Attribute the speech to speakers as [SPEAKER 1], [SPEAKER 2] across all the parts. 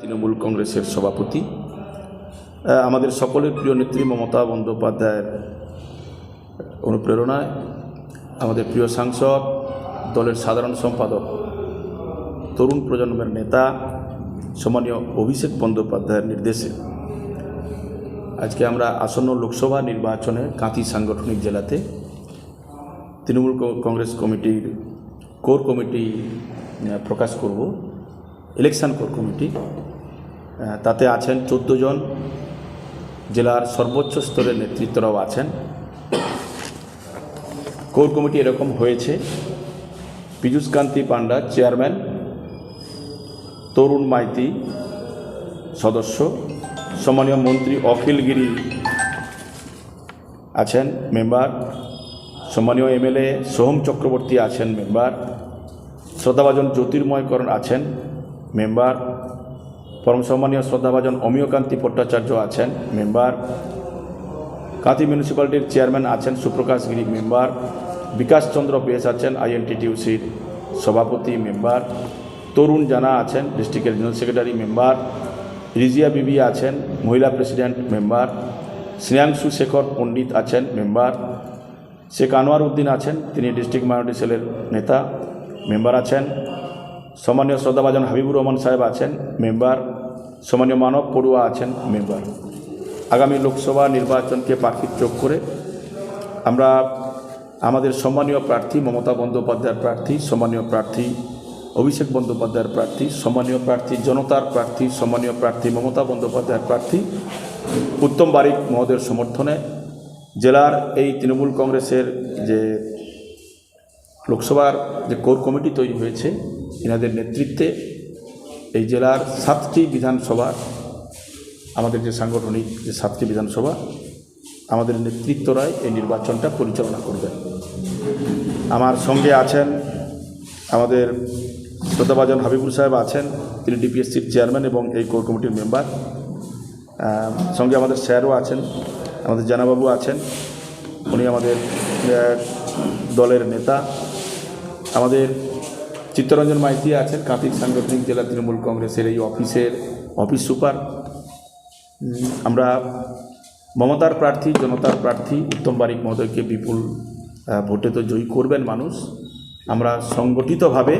[SPEAKER 1] তৃণমূল কংগ্রেসের সভাপতি আমাদের সকলের প্রিয় নেত্রী মমতা বন্দ্যোপাধ্যায়ের অনুপ্রেরণায় আমাদের প্রিয় সাংসদ, দলের সাধারণ সম্পাদক, তরুণ প্রজন্মের নেতা, সম্মানীয় অভিষেক বন্দ্যোপাধ্যায়ের নির্দেশে। আজকে আমরা আসন্ন লোকসভা নির্বাচনে কাঁথি সাংগঠনিক জেলাতে তৃণমূল কংগ্রেস কমিটির কোর কমিটি প্রকাশ করব, ইলেকশন কোর কমিটি। তাতে আছেন চোদ্দ জন। জেলার সর্বোচ্চ স্তরের নেতৃত্বরাও আছেন। কোর কমিটি এরকম হয়েছে। পীযূষ কান্তি পান্ডা চেয়ারম্যান। তরুণ মাইতি, সদস্য। সম্মানীয় মন্ত্রী অখিল গিরি আছেন, মেম্বার। সম্মানীয় এমএলএ সোহম চক্রবর্তী আছেন, মেম্বার। শ্রদ্ধাভাজন জ্যোতির্ময়করণ আছেন, মেম্বার। পরম সম্মানীয় শ্রদ্ধাভাজন অমিয়কান্তি ভট্টাচার্য আছেন, মেম্বার। কাঁথি মিউনিসিপ্যালিটির চেয়ারম্যান আছেন, সুপ্রকাশ গিরি, মেম্বার। বিকাশ চন্দ্র পেশ আছেন আইএনটিটিউসির সভাপতি, মেম্বার। তরুণ জানা আছেন ডিস্ট্রিক্টের general secretary member. Rizia Bibi আছেন, মহিলা প্রেসিডেন্ট মেম্বার। শ্রেয়াংশু শেখর পণ্ডিত আছেন, মেম্বার। শেখ আনোয়ার উদ্দিন আছেন, তিনি ডিস্ট্রিক্ট মাইনরিটি সেলের নেতা, মেম্বার আছেন। সম্মানীয় শ্রদ্ধাভাজন হাবিবুর রহমান সাহেব আছেন, মেম্বার। সম্মানীয় মানব পড়ুয়া আছেন মেম্বার। আগামী লোকসভা নির্বাচনকে পাখির চোখ করে আমরা আমাদের সম্মানীয় প্রার্থী মমতা বন্দ্যোপাধ্যায়ের প্রার্থী সম্মানীয় প্রার্থী অভিষেক বন্দ্যোপাধ্যায়ের প্রার্থী সম্মানীয় প্রার্থী জনতার প্রার্থী সম্মানীয় প্রার্থী মমতা বন্দ্যোপাধ্যায়ের প্রার্থী উত্তম বারিক মহোদয়ের সমর্থনে জেলার এই তৃণমূল কংগ্রেসের যে লোকসভার যে কোর কমিটি তৈরি হয়েছে, এনাদের নেতৃত্বে এই জেলার সাতটি বিধানসভার আমাদের যে সাংগঠনিক যে সাতটি বিধানসভা, আমাদের নেতৃত্বরাই এই নির্বাচনটা পরিচালনা করবেন আমার সঙ্গে আছেন আমাদের শ্রদ্ধাভাজন হাবিবুল সাহেব আছেন, তিনি ডিপিএসসির চেয়ারম্যান এবং এই কোর কমিটির মেম্বার। সঙ্গে আমাদের স্যারও আছেন, আমাদের জানাবাবু আছেন, উনি আমাদের দলের নেতা। আমাদের চিত্তরঞ্জন মাইতি আছেন কাঁথিক সাংগঠনিক জেলা তৃণমূল কংগ্রেসের এই অফিসের অফিস সুপার। আমরা মমতার প্রার্থী, জনতার প্রার্থী, উত্তম বারিক মহোদয়কে বিপুল ভোটে তো জয়ী করবেন মানুষ। আমরা সংগঠিতভাবে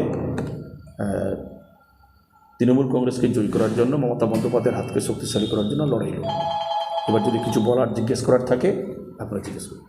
[SPEAKER 1] তৃণমূল কংগ্রেসকে জয়ী করার জন্য, মমতা বন্দ্যোপাধ্যায়ের হাতকে শক্তিশালী করার জন্য লড়াই লড়ব। এবার যদি কিছু বলার, জিজ্ঞেস করার থাকে, আপনারা জিজ্ঞেস করুন।